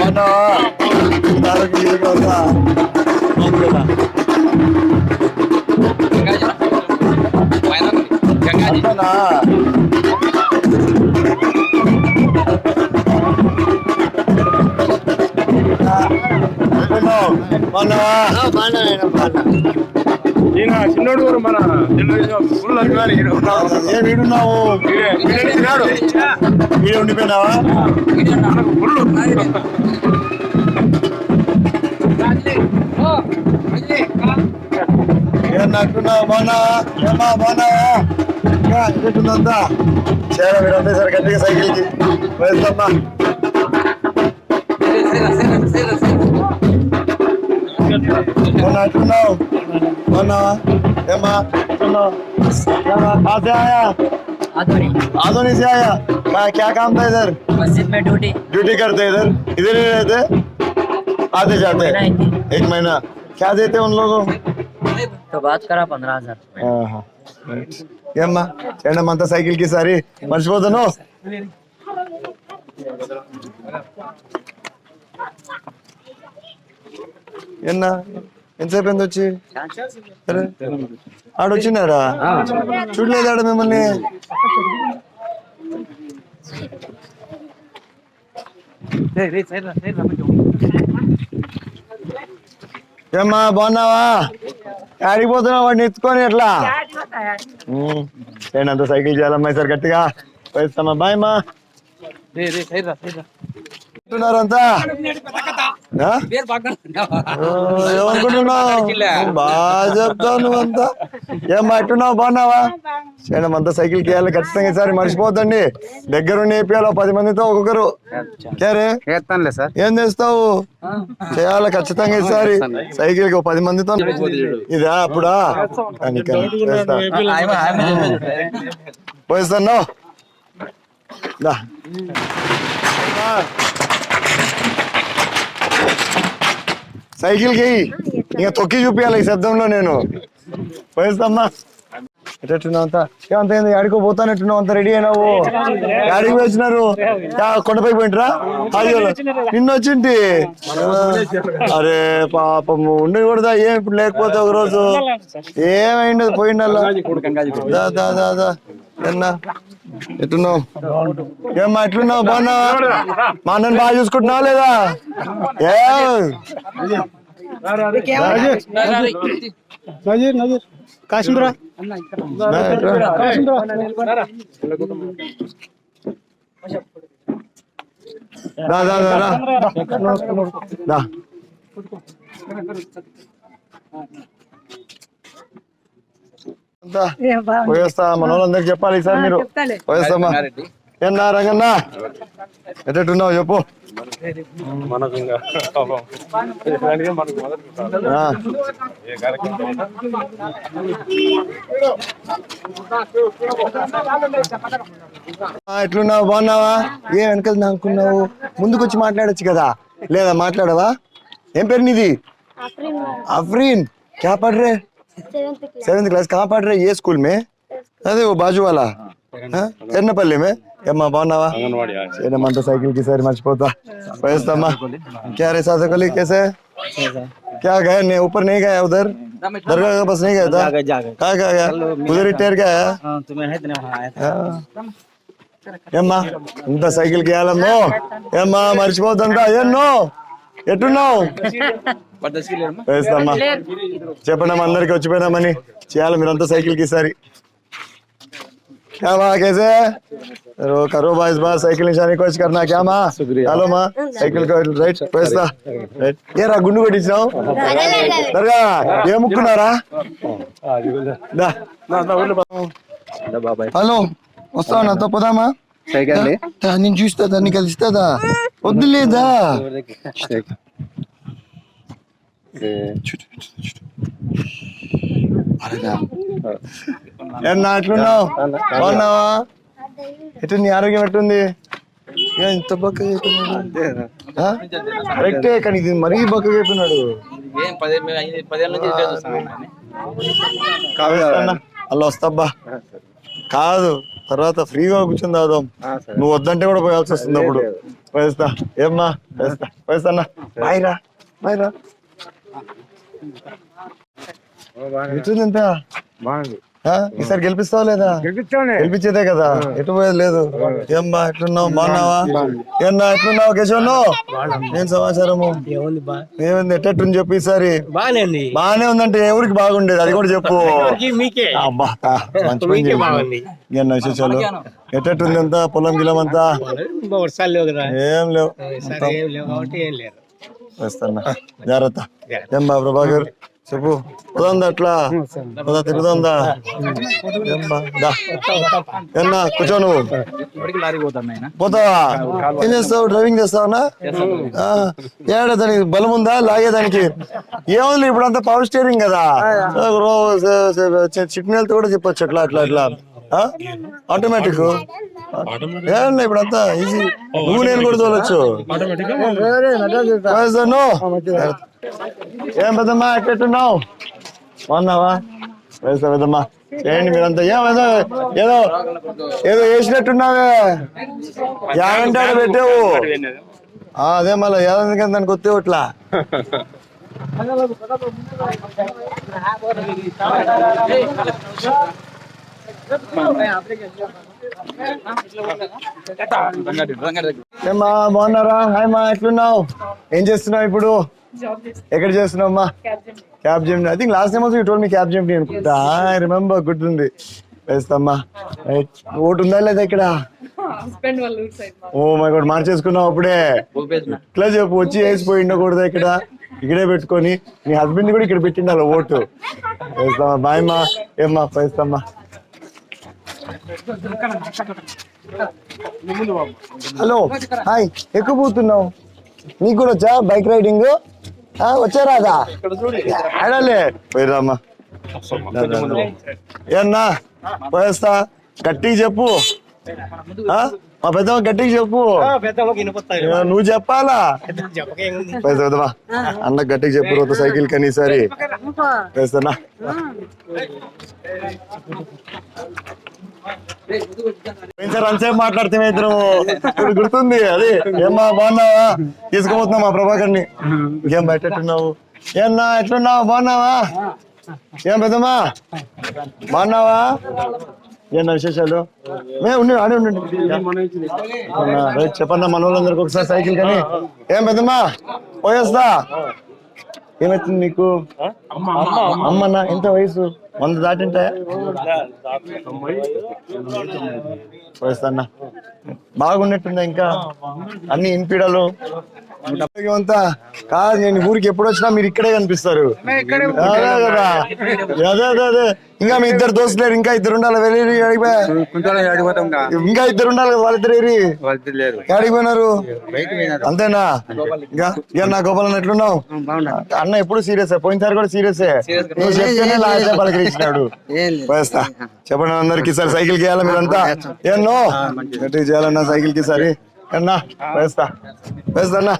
మన దానికి ఇది కదా అవును కదా అంతనా మన మన ఈయన చిన్నోడు కూడా మన ఫుల్ అభిమాని. ఏ వీడున్నావు? తిన్నాడు. వీడు ఉండిపోయినావా? ఫుల్. ఏమన్నట్టున్నావు బాగున్నావా ఏమా బాగున్నావా ఇంకా ఎట్టుందంతా చేర వీడంతా సరే గట్టిగా సైకిల్కి. వేస్తామ్మా Ona tuna. Ona ema tuna. कहाँ आया। आधोनी। से आया। क्या क्या काम था इधर? मस्जिद में ड्यूटी। ड्यूटी करते इधर। इधर ही रहते? आते जाते। एक महीना। क्या देते उन लोगों? तो बात करा पंद्रह हज़ार। हाँ, हाँ। अम्मा चेंडम अंत साइकिल की सारी। मर्चिपोदनो ఎన్నా? ఎంతసేపు ఎంత వచ్చి? ఆడొచ్చినారా చూడలేదు ఆడ మిమ్మల్ని. ఏమ్మా బాగున్నావా? ఆడికి పోతున్నావు? వాడిని ఎత్తుకొని ఎట్లా? అంత సైకిల్ చేయాలమ్మా సార్ గట్టిగా. వేస్తామా? బాయ్ మా అంతా? ఏమనుకుంటున్నావు? నువ్వు బాగా చెప్తావు నువ్వంతా ఏం అంటున్నావు బాగున్నావా? చేయడం అంతా సైకిల్ చేయాలి ఖచ్చితంగా ఈసారి మర్చిపోద్దండి దగ్గరుండి వేపియాలి పది మందితో ఒక్కొక్కరు. సార్. ఏం చేస్తావు? చేయాలి ఖచ్చితంగా ఈసారి. సైకిల్కి పది మందితో. ఇదా అప్పుడా? కానీ. పోయిస్తాను దా. సైకిల్కి. ఇంకా తొక్కి చూపించాలి ఈ శబ్దంలో నేను. పోయిస్తామ్మా. ఎట్టున్నావు అంతా ఏమంత ఏంది పోతానట్టున్నావు? అంత రెడీ అయినావు? ఆడికి వచ్చినారు కొండపైకి పోయింటరా అయ్యో నిన్న వచ్చింటి. అరే పాపం ఉండకూడదా ఏం ఇప్పుడు లేకపోతే ఒక రోజు ఏమైంది? పోయిండల్లా? దా దా దా. ఎట్టున్నావు ఏమ్మా ఎట్లున్నావు? బాగున్నావా? మా అన్నని బాగా చూసుకుంటున్నావా లేదా? ఏ? నజీర్ నజీర్. కాశ్మీరా నా ఎట్లా? పోయేస్తా మన వాళ్ళందరికి చెప్పాలి సార్ మీరు. పోయేస్తామా ఏనా రంగన్న? ఎట్టట్టున్నావు చెప్పు. ఎట్లున్నావు? బాగున్నావా? ఏ వెనకలు అనుకున్నావు ముందుకొచ్చి మాట్లాడచ్చు కదా. లేదా మాట్లాడవా? ఏం పేరు నీది? అఫ్రీన్. క్యా सेवेंथ क्लास कहाँ पढ़ रहे ये स्कूल में अरे वो बाजू वाला हाँ? చెన్నపల్లి में ఏమ్మా బాగున్నావా అంగన్వాడి చేయడమంతా సైకిల్ కి సరి మర్చిపోతా పోయేస్తామ్మా क्या रे साथ कोली कैसे क्या गया नहीं ऊपर नहीं गया उधर दरगाह के पास नहीं गया था कहाँ कहाँ गया उधर ही टेर गया ఏమ్మా ఇంత సైకిల్ కి వెళ్ళమ్మో ఏమ్మా మర్చిపోతుందా ఎన్నో ఎట్టున్నావు వేస్తామ్మా చెప్పండి అందరికి వచ్చిపోయినామని చేయాలి మీరంతా సైకిల్ కి ఈసారి क्या माँ कैसे रो करो बा इस बार साइकिल निशानी कोच करना क्या माँ चलो माँ साइकिल को राइट पैसा రైట్ ఏరా గుండు కొట్టించినావు దర్గా ఏ ముక్కున్నారా దా హలో వస్తావా నాతో పోదామా దా, నేను చూస్తా దాన్ని కలుస్తుందా వద్దులేదా ఏమన్నా అట్లున్నావు బాగున్నావా? ఎటు నీ ఆరోగ్యం ఎట్టుంది? ఇంత బక్కగా కరెక్టే కానీ ఇది మరీ బక్కగా చెప్పినాడు అలా వస్తాబ్బా. కాదు తర్వాత ఫ్రీగా కూర్చొని తాగుదాం. నువ్వు వద్దంటే కూడా పోయాల్సి వస్తుంది అప్పుడు. పోయిస్తా. ఏమ్మా? పోయిస్తా. పోయిస్తా అన్న. బాయ్ ఎంత? ఆ? ఈసారి గెలిపిస్తావా లేదా? గెలిపించేదే కదా. ఎటు పోయేది లేదు. ఏమ్మా ఎట్లున్నావు? బాగున్నావా? ఏమన్నా ఎట్లున్నావు కేశవను ఏం సమాచారము? ఏమైంది ఎట్టెట్టుంది చెప్పు ఈసారి. బాగానే ఉందంటే ఎవరికి బాగుండేది? అది కూడా చెప్పు. ఇంకేం విశేషాలు? ఎట్టెట్టుంది అంతా పొలం గిలం అంతా? ఏం లేవు. వేస్తాన్నా. జాగ్రత్త. ఏం బా ప్రభాకర్? చెప్పు. పోదా అట్లా పోదా తిరుగుదా ఏమన్నా కూర్చో నువ్వు. పోతావా ఏం చేస్తావు? డ్రైవింగ్ చేస్తావనా? ఆ, ఏడ దానికి బలం ఉందా? లాగేదానికి ఏముంది? ఇప్పుడు అంతా పవర్ స్టీరింగ్ కదా సిగ్నల్ కూడా చెప్పొచ్చు అట్లా అట్లా అట్లా. ఆటోమేటిక్ ఏమన్నా ఇప్పుడు అంతా ఈజీ నువ్వు నేను కూడా తోలొచ్చు. నో ఏం పెద్దమ్మా ఎట్టున్నావు బాగున్నావా? వేస్తా పెద్దమ్మా? చేయండి మీరంతా? ఏమేదో ఏదో ఏదో వేసినట్టున్నావే. యాగంటే ఆడ పెట్టావు. ఆ, అదే మళ్ళీ ఏదందుకని దానికి కొత్త ఇట్లా? ఏమ్మా బాగున్నారా? హాయ్ మా ఎట్లున్నావు? ఏం చేస్తున్నావు ఇప్పుడు? ఎక్కడ చేస్తున్నావు అమ్మా cab Gemini I think last time also you told me cab Gemini అనుకుంటా. ఐ రిమెంబర్ గుర్తుంది. వేస్తామ్మా. ఓటు ఉందా లేదా ఇక్కడ? ఓ మై గాడ్ మార్చేసుకున్నావు అప్పుడే. ఇట్లా చెప్పు వచ్చి వేసిపోయి ఉండకూడదు ఇక్కడ? ఇక్కడే పెట్టుకొని. మీ హస్బెండ్ కూడా ఇక్కడ పెట్టిండాలి ఓటు. వేస్తామా బాయ్ మా. ఏమ్మా వేస్తామ్మా. హలో హాయ్ ఎక్కువ పోతున్నావు? నీకు కూడా వచ్చా బైక్ రైడింగ్? వచ్చా రాదా అడలే పోయిరామ్మా ఏన్నా పోయేస్తా. గట్టిగా చెప్పు? మా పెద్దమ్మ గట్టిగా చెప్పు. నువ్వు చెప్పాలా? పెద్దమ్మా అన్న గట్టిగా చెప్పు రోజు సైకిల్ కని ఈసారి వేస్తానా సార్ అంతసేపు మాట్లాడితే ఇద్దరు ఇప్పుడు గుర్తుంది అది. ఏమ్మా బాగున్నావా? తీసుకుపోతున్నా మా ప్రభాకర్ని ఇంకేం బయటట్టున్నావు? ఏమన్నా ఎట్లున్నావు? బాగున్నావా? ఏం పెద్దమ్మా? బాగున్నావా? ఏమన్నా విశేషాలు? మే ఉండి ఆడే ఉండండి? రైట్ చెప్పన్నా మన వాళ్ళందరికి ఒకసారి సైకిల్ కానీ? ఏం పెద్దమ్మా? పోయేస్తా ఏమైతుంది నీకు? అమ్మన్నా ఎంత వయసు వంద దాటింటాయా? పోయేస్తాన్నా బాగున్నట్టుందా ఇంకా? అన్ని ఇంపిడలు? అంతా కాదు నేను ఊరికి ఎప్పుడు వచ్చినా మీరు ఇక్కడే కనిపిస్తారు. అదే కదా. అదే అదే అదే ఇంకా మీ ఇద్దరు దోస్తులేరు ఇంకా ఇద్దరు ఉండాలి. వెళ్ళి ఇంకా. ఇద్దరు ఉండాలి వాళ్ళిద్దరు ఎక్కడికి పోయినారు? అంతేనా? ఇంకా ఇక నా గోపాలన్ ఎట్లున్నావు? అన్న ఎప్పుడు సీరియస్? పోయినసారి కూడా సీరియస్. నువ్వు చెప్తేనే లాస్ట్ వేస్తా. చెప్పండి అందరికి ఈసారి సైకిల్ గీయాలి మీరంతా? ఏన్నో గట్టిగా చేయాలన్నా సైకిల్కి సరి అన్నా వేస్తా. వేస్తా అన్నా.